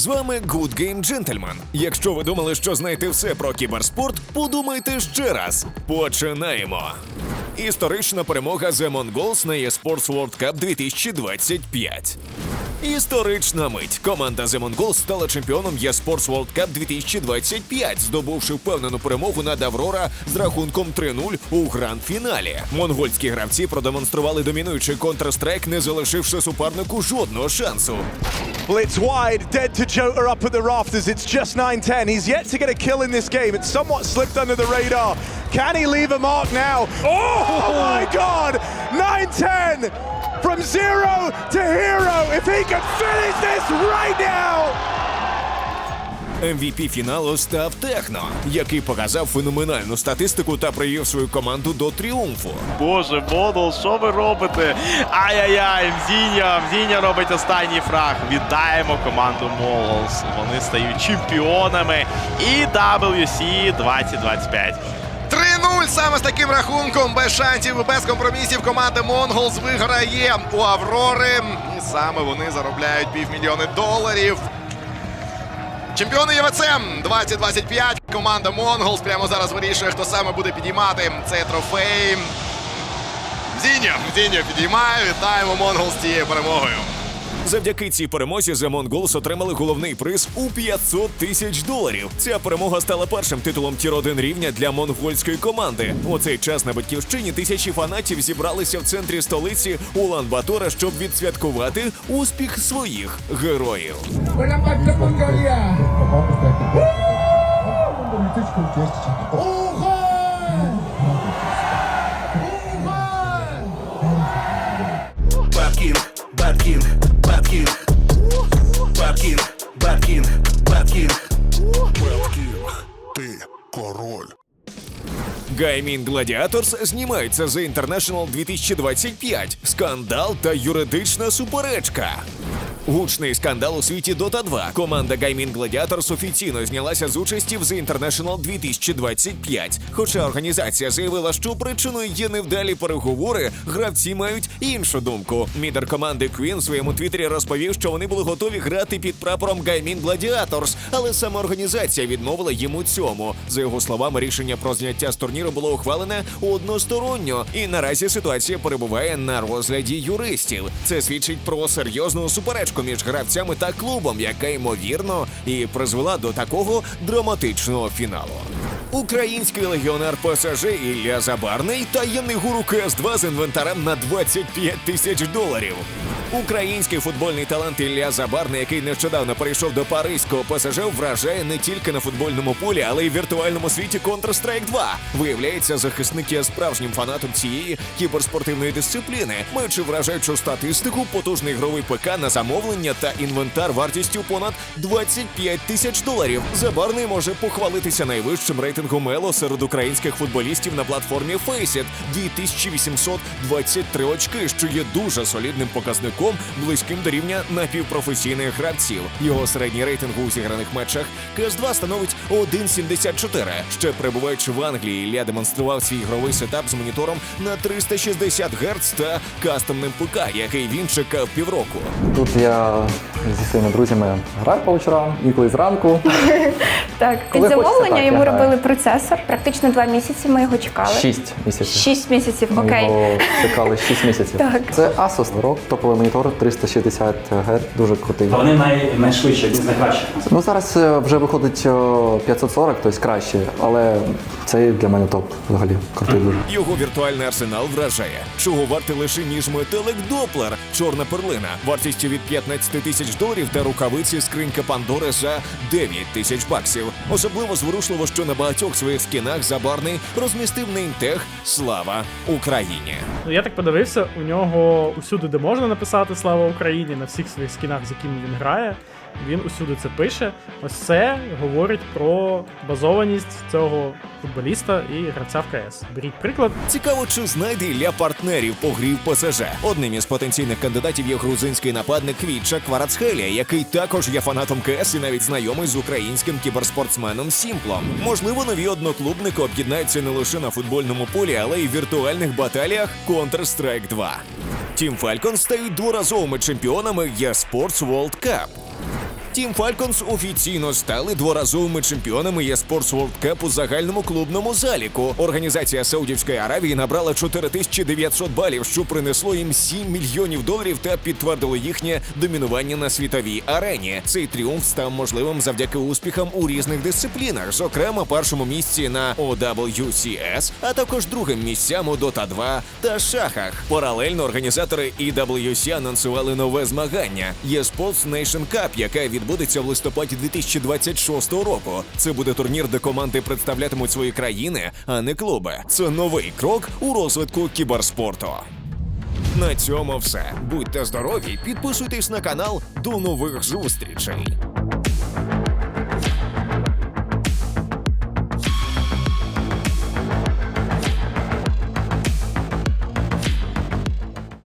З вами Good Game Gentleman. Якщо ви думали, що знаєте все про кіберспорт, подумайте ще раз. Починаємо. Історична перемога The Mongols на eSports World Cup 2025. Історична мить. Команда The Mongols стала чемпіоном eSports World Cup 2025, здобувши впевнену перемогу над Аврора з рахунком 3-0 у гранд-фіналі. Монгольські гравці продемонстрували домінуючий Counter-Strike, не залишивши супернику жодного шансу. Blitz wide, dead to Jota up at the rafters. It's just 9-10. He's yet to get a kill in this game. It's somewhat slipped under the radar. Can he leave a mark now? Oh, my God! 9-10 from zero to hero. If he could finish this right now! MVP фіналу став Техно, який показав феноменальну статистику та привів свою команду до тріумфу. Боже, модул, що ви робите? Ай-яй-яй, Мзінья, Мзінья робить останній фраг. Вітаємо команду Mongols. Вони стають чемпіонами і WC 2025. 3-0 саме з таким рахунком, без шансів, без компромісів. Команда Монголс виграє у Аврори. І саме вони заробляють півмільйони доларів. Чемпіони ЄВЦ 2025. Команда Монголс прямо зараз вирішує, хто саме буде підіймати цей трофей. Зіньо, Зіньо підіймає. Вітаємо Монголс з цією перемогою. Завдяки цій перемозі The Mongols отримали головний приз у 500 тисяч доларів. Ця перемога стала першим титулом тір 1 рівня для монгольської команди. У цей час на батьківщині тисячі фанатів зібралися в центрі столиці Улан-Батора, щоб відсвяткувати успіх своїх героїв. Buena Гаймін Гладіаторс знімається за International 2025. Скандал та юридична суперечка. Гучний скандал у світі Dota 2. Команда Гаймін Гладіаторс офіційно знялася з участі в The International 2025. Хоча організація заявила, що причиною є невдалі переговори, гравці мають іншу думку. Мідер команди Queen в своєму твіттері розповів, що вони були готові грати під прапором Гаймін Гладіаторс, але сама організація відмовила їм у цьому. За його словами, рішення про зняття з турніру було ухвалене односторонньо, і наразі ситуація перебуває на розгляді юристів. Це свідчить про серйозну суперечку між гравцями та клубом, яка ймовірно і призвела до такого драматичного фіналу. Український легіонер ПСЖ Ілля Забарний таємний гуру КС-2 з інвентарем на 25 тисяч доларів. Український футбольний талант Ілля Забарний, який нещодавно перейшов до паризького ПСЖ, вражає не тільки на футбольному полі, але й в віртуальному світі Counter-Strike 2. Виявляється, захисник є справжнім фанатом цієї кіберспортивної дисципліни, маючи вражаючу статистику, потужний ігровий ПК на замовлення та інвентар вартістю понад 25 тисяч доларів. Забарний може похвалитися найвищим рейтингом Ело серед українських футболістів на платформі Faceit – 2823 очки, що є дуже солідним показником, близьким до рівня напівпрофесійних гравців. Його середній рейтинг у зіграних матчах КС-2 становить 1,74. Ще перебуваючи в Англії, Ілля демонстрував свій ігровий сетап з монітором на 360 Гц та кастомним ПК, який він чекав півроку. Тут я зі своїми друзями граю по вечорам, інколи зранку. Так, Коли під замовлення так, йому я граю. робили процесор. Практично два місяці ми його чекали. Шість місяців. Шість місяців, Ми окей. його чекали 6 місяців. Так. Це Asus ROG, топовий монітор 360 Гц, дуже крутий. Та вони най, найшвидші, з найкращих. Ну зараз е, вже виходить о, 540, тобто краще, але це для мене топ взагалі. Крутий дуже. Його віртуальний арсенал вражає, чого вартий лише ніж метелик Доплер, чорна перлина, вартістю від 15 тисяч доларів та рукавиці скринька Пандори за 9 тисяч баксів. Особливо зворушливо, що на багатьох своїх скінах забарний розмістив неймтег Слава Україні. Ну, я так подивився, у нього усюди, де можна написати Слава Україні, на всіх своїх скінах, з якими він грає, він усюди це пише. Ось це говорить про базованість цього футболіста і гравця в КС. Беріть приклад. Цікаво, чи знайде Ілля партнерів по грі в ПСЖ. Одним із потенційних кандидатів є грузинський нападник Вітча Кварацхелія, який також є фанатом КС і навіть знайомий з українським кіберспортсменом Сімплом. Можливо, нові одноклубники об'єднаються не лише на футбольному полі, але й в віртуальних баталіях Counter-Strike 2. Тім Falcons стають дворазовими чемпіонами eSports World Cup. Team Falcons офіційно стали дворазовими чемпіонами eSports World Cup у загальному клубному заліку. Організація Саудівської Аравії набрала 4900 балів, що принесло їм 7 мільйонів доларів та підтвердило їхнє домінування на світовій арені. Цей тріумф став можливим завдяки успіхам у різних дисциплінах, зокрема першому місці на OWCS, а також другим місцям у Dota 2 та шахах. Паралельно організатори EWC анонсували нове змагання eSports Nation Cup, яке відбудеться в листопаді 2026 року. Це буде турнір, де команди представлятимуть свої країни, а не клуби. Це новий крок у розвитку кіберспорту. На цьому все. Будьте здорові, підписуйтесь на канал. До нових зустрічей.